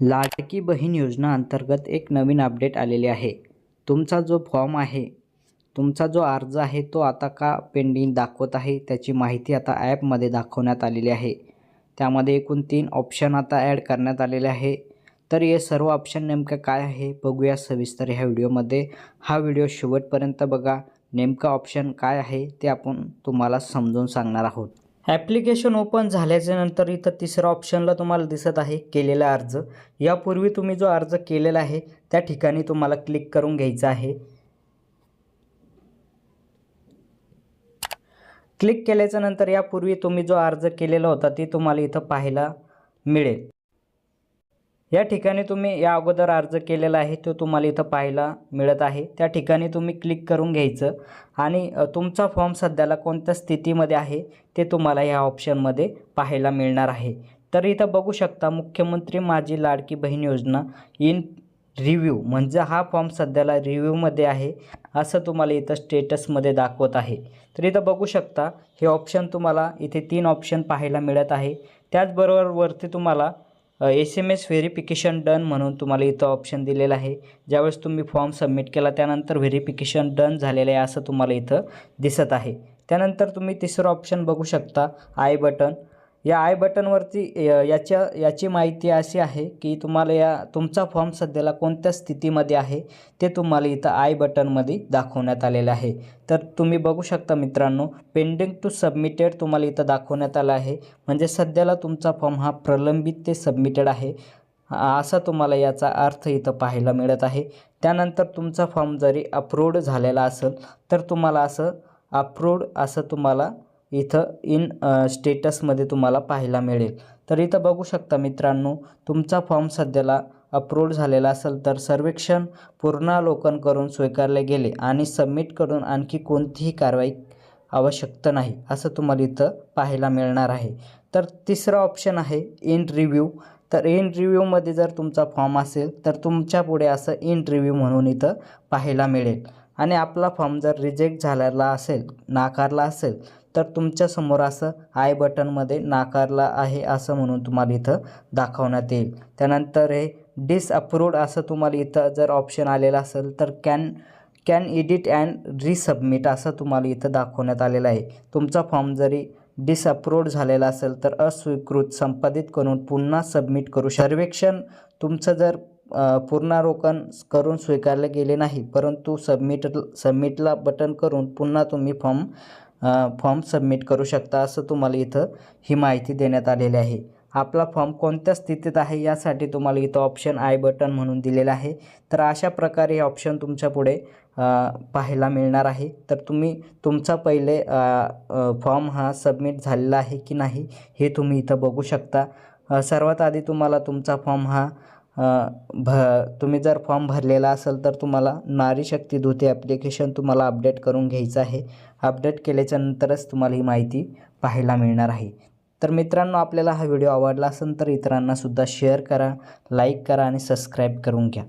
लाडकी बहीण योजना अंतर्गत एक नवीन अपडेट आलेले आहे. तुमचा जो फॉर्म आहे तुमचा जो अर्ज आहे तो आता का पेंडिंग दाखवत आहे त्याची माहिती आता ॲपमध्ये दाखवण्यात आलेली आहे. त्यामध्ये एकूण तीन ऑप्शन आता ॲड करण्यात आलेले आहे. तर हे सर्व ऑप्शन नेमकं काय आहे बघूया सविस्तर ह्या व्हिडिओमध्ये. हा व्हिडिओ शेवटपर्यंत बघा. नेमका ऑप्शन काय आहे ते आपण तुम्हाला समजून सांगणार आहोत. ॲप्लिकेशन ओपन झाल्याच्यानंतर इथं तिसऱ्या ऑप्शनला तुम्हाला दिसत आहे केलेला अर्ज. यापूर्वी तुम्ही जो अर्ज केलेला आहे त्या ठिकाणी तुम्हाला क्लिक करून घ्यायचा आहे. क्लिक केल्याच्यानंतर यापूर्वी तुम्ही जो अर्ज केलेला होता ते तुम्हाला इथं पाहायला मिळेल. या ठिकाणी तुम्ही या अगोदर अर्ज केलेला आहे तो तुम्हाला इथं पाहायला मिळत आहे. त्या ठिकाणी तुम्ही क्लिक करून घ्यायचं आणि तुमचा फॉर्म सध्याला कोणत्या स्थितीमध्ये आहे ते तुम्हाला ह्या ऑप्शनमध्ये पाहायला मिळणार आहे. तर इथं बघू शकता मुख्यमंत्री माझी लाडकी बहीण योजना इन रिव्ह्यू म्हणजे हा फॉर्म सध्याला रिव्ह्यूमध्ये आहे असं तुम्हाला इथं स्टेटसमध्ये दाखवत आहे. तर इथं बघू शकता हे ऑप्शन तुम्हाला इथे तीन ऑप्शन पाहायला मिळत आहे. त्याचबरोबर वरती तुम्हाला S M S verification done म्हणून तुम्हाला इथं ऑप्शन दिलेलं आहे. ज्यावेळेस तुम्ही फॉर्म सबमिट केला त्यानंतर व्हेरिफिकेशन डन झालेलं आहे असं तुम्हाला इथं दिसत आहे. त्यानंतर तुम्ही तिसरं ऑप्शन बघू शकता आय बटन या आय बटनवरती याच्या याची माहिती अशी आहे की तुम्हाला या तुमचा फॉर्म सध्याला कोणत्या स्थितीमध्ये आहे ते तुम्हाला इथं आय बटनमध्ये दाखवण्यात आलेलं आहे. तर तुम्ही बघू शकता मित्रांनो पेंडिंग टू सबमिटेड तुम्हाला इथं दाखवण्यात आलं आहे. म्हणजे सध्याला तुमचा फॉर्म हा प्रलंबित ते सबमिटेड आहे. असा तुम्हाला याचा अर्थ इथं पाहायला मिळत आहे. त्यानंतर तुमचा फॉर्म जरी अप्रूव्ड झालेला असेल तर तुम्हाला असं अप्रूव्ड असं तुम्हाला इथं इन स्टेटसमध्ये तुम्हाला पाहायला मिळेल. तर इथं बघू शकता मित्रांनो तुमचा फॉर्म सध्याला अप्रूव्ड झालेला असेल तर सर्वेक्षण पूर्णावलोकन करून स्वीकारले गेले आणि सबमिट करून आणखी कोणतीही कारवाई आवश्यकता नाही असं तुम्हाला इथं पाहायला मिळणार आहे. तर तिसरा ऑप्शन आहे इन रिव्ह्यू. तर इन रिव्ह्यूमध्ये जर तुमचा फॉर्म असेल तर तुमच्यापुढे असं इन रिव्ह्यू म्हणून इथं पाहायला मिळेल. आणि आपला फॉर्म जर रिजेक्ट झालेला असेल नाकारला असेल तर तुमच्यासमोर असं आय बटनमध्ये नाकारला आहे असं म्हणून तुम्हाला इथं दाखवण्यात येईल. त्यानंतर हे डिसअप्रूव्ड असं तुम्हाला इथं जर ऑप्शन आलेलं असेल तर can can edit and resubmit असं तुम्हाला इथं दाखवण्यात आलेलं आहे. तुमचा फॉर्म जरी डिसअप्रूव्ड झालेला असेल तर अस्वीकृत संपादित करून पुन्हा सबमिट करू सर्वेक्षण तुमचं जर पूर्णारोकन करून स्वीकारले गेले नाही परंतु सबमिट सबमिटला बटन करून पुन्हा तुम्ही फॉर्म फॉर्म सबमिट करू शकता असं तुम्हाला इथं ही माहिती देण्यात आलेली आहे. आपला फॉर्म कोणत्या स्थितीत आहे यासाठी तुम्हाला इथं ऑप्शन आय बटन म्हणून दिलेलं आहे. तर अशा प्रकारे हे ऑप्शन तुमच्यापुढे पाहायला मिळणार आहे. तर तुम्ही तुमचा पहिले फॉर्म हा सबमिट झालेला आहे की नाही हे तुम्ही इथं बघू शकता. सर्वात आधी तुम्हाला तुमचा फॉर्म हा भ तुम्ही जर फॉर्म भरलेला असेल तर तुम्हाला नारी शक्ती धोते ॲप्लिकेशन तुम्हाला अपडेट करून घ्यायचं आहे. अपडेट केल्याच्या नंतरच तुम्हाला ही माहिती पाहायला मिळणार आहे. तर मित्रांनो आपल्याला हा व्हिडिओ आवडला असेल तर इतरांनासुद्धा शेअर करा लाईक करा आणि सबस्क्राईब करून घ्या.